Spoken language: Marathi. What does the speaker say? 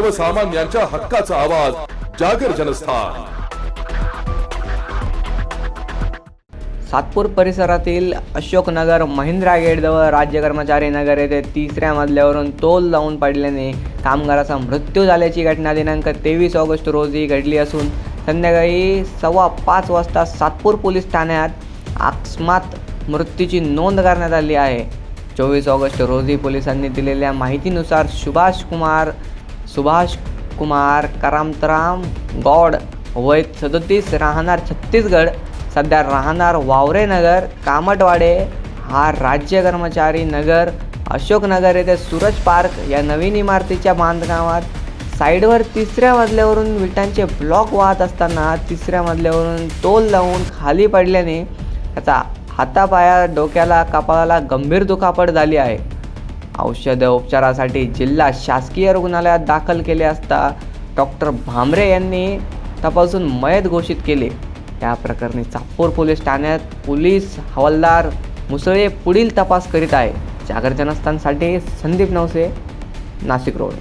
सर्वसामान्यांच्या हक्काचा आवाज जागर जनस्थान. सातपूर परिसरातील अशोकनगर महिंद्रा गेटजवळ राज्य कर्मचारी नगर येथे तिसऱ्या मजल्यावरून तोल लावून पडल्याने कामगाराचा मृत्यू झाल्याची घटना दिनांक तेवीस ऑगस्ट रोजी घडली असून संध्याकाळी सव्वा पाच वाजता सातपूर पोलीस ठाण्यात अकस्मात मृत्यूची नोंद करण्यात आली आहे. चोवीस ऑगस्ट रोजी पोलिसांनी दिलेल्या माहितीनुसार सुभाष कुमार सुभाष कुमार करामतराम गौड वय सदतीस राहणार छत्तीसगड सध्या राहणार वावरेनगर कामटवाडे हा राज्य कर्मचारी नगर अशोकनगर येथे सूरज पार्क या नवीन इमारतीच्या बांधकामात. साईडवर तिसऱ्या मजल्यावरून विटांचे ब्लॉक वाहत असताना तिसऱ्या मजल्यावरून तोल लावून खाली पडल्याने त्याचा हातापाया डोक्याला कपाळाला गंभीर दुखापट झाली आहे. औषध उपचारासाठी जिल्हा शासकीय रुग्णालयात दाखल केले असता डॉक्टर भामरे यांनी तपासून मयत घोषित केले. या प्रकरणी चापूर पोलीस ठाण्यात पोलीस हवालदार मुसळे पुढील तपास करीत आहे. जागर जनस्थानसाठी संदीप नवसे नाशिक रोड.